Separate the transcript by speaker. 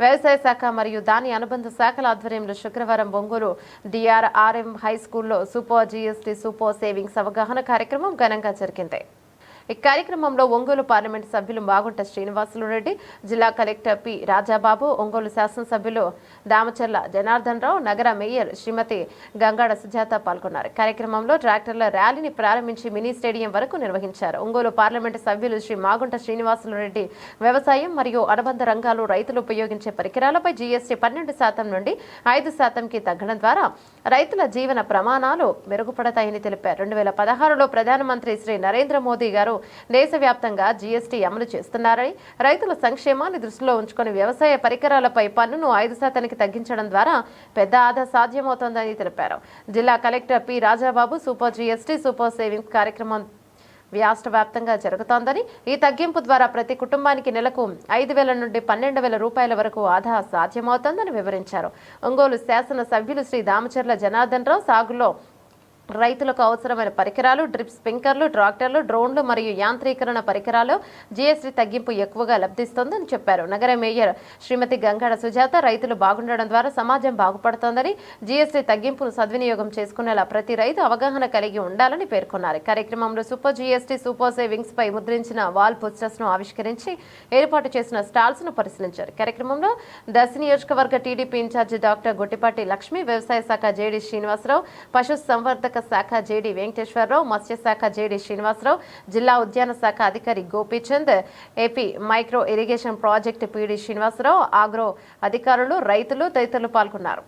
Speaker 1: వ్యవసాయ శాఖ మరియు దాని అనుబంధ శాఖల ఆధ్వర్యంలో శుక్రవారం ఒంగోలు డిఆర్ఆర్ఎం హై స్కూల్లో సూపర్ జీఎస్టీ సూపర్ సేవింగ్స్ అవగాహన కార్యక్రమం ఘనంగా జరిగింది. ఈ కార్యక్రమంలో ఒంగోలు పార్లమెంటు సభ్యులు మాగుంట శ్రీనివాసులు రెడ్డి జిల్లా కలెక్టర్ పి రాజాబాబు ఒంగోలు శాసనసభ్యులు దామచర్ల జనార్దన్ రావు నగర మేయర్ శ్రీమతి గంగాడ సుజాత పాల్గొన్నారు. కార్యక్రమంలో ట్రాక్టర్ల ర్యాలీని ప్రారంభించి మినీ స్టేడియం వరకు నిర్వహించారు. ఒంగోలు పార్లమెంటు సభ్యులు శ్రీ మాగుంట శ్రీనివాసులు రెడ్డి వ్యవసాయం మరియు అనుబంధ రంగాలు రైతులు ఉపయోగించే పరికరాలపై జీఎస్టీ పన్నెండు శాతం నుండి ఐదు శాతంకి తగ్గడం ద్వారా రైతుల జీవన ప్రమాణాలు మెరుగుపడతాయని తెలిపారు. రెండు వేల పదహారులో ప్రధానమంత్రి శ్రీ నరేంద్ర మోదీ గారు దేశవ్యాప్తంగా జీఎస్టీ అమలు చేస్తున్నారని రైతుల సంక్షేమాన్ని దృష్టిలో ఉంచుకొని వ్యవసాయ పరికరాలపై పన్నును ఐదు శాతానికి తగ్గించడం ద్వారా పెద్ద ఆదా సాధ్యమవుతోందని తెలిపారు. జిల్లా collector P. Rajababu super GST super savings కార్యక్రమం రాష్ట్ర వ్యాప్తంగా జరుగుతోందని ఈ తగ్గింపు ద్వారా ప్రతి కుటుంబానికి నెలకు ఐదు వేల నుండి పన్నెండు వేల రూపాయల వరకు ఆదా సాధ్యమవుతోందని వివరించారు. ఒంగోలు శాసన సభ్యులు శ్రీ దామచర్ల జనార్దన్ రావు సాగులో రైతులకు అవసరమైన పరికరాలు డ్రిప్ స్ప్రింకర్లు ట్రాక్టర్లు డ్రోన్లు మరియు యాంత్రీకరణ పరికరాలు జీఎస్టీ తగ్గింపు ఎక్కువగా లబ్ధిస్తోందని చెప్పారు. నగర మేయర్ శ్రీమతి గంగాడ సుజాత రైతులు బాగుండడం ద్వారా సమాజం బాగుపడుతోందని జీఎస్టీ తగ్గింపును సద్వినియోగం చేసుకునేలా ప్రతి రైతు అవగాహన కలిగి ఉండాలని పేర్కొన్నారు. కార్యక్రమంలో సూపర్ జీఎస్టీ సూపర్ సేవింగ్స్ పై ముద్రించిన వాల్ పోస్టర్స్ను ఆవిష్కరించి ఏర్పాటు చేసిన స్టాల్స్ను పరిశీలించారు. కార్యక్రమంలో దశ నియోజకవర్గ TDP incharge doctor Gottipati Lakshmi వ్యవసాయ శాఖ జేడి శ్రీనివాసరావు పశు సంవర్ధక శాఖ జేడి వెంకటేశ్వరరావు మత్స్యశాఖ జేడి శ్రీనివాసరావు జిల్లా ఉద్యాన శాఖ అధికారి Gopichand AP micro irrigation project PD Srinivasarao agro అధికారులు రైతులు తదితరులు పాల్గొన్నారు.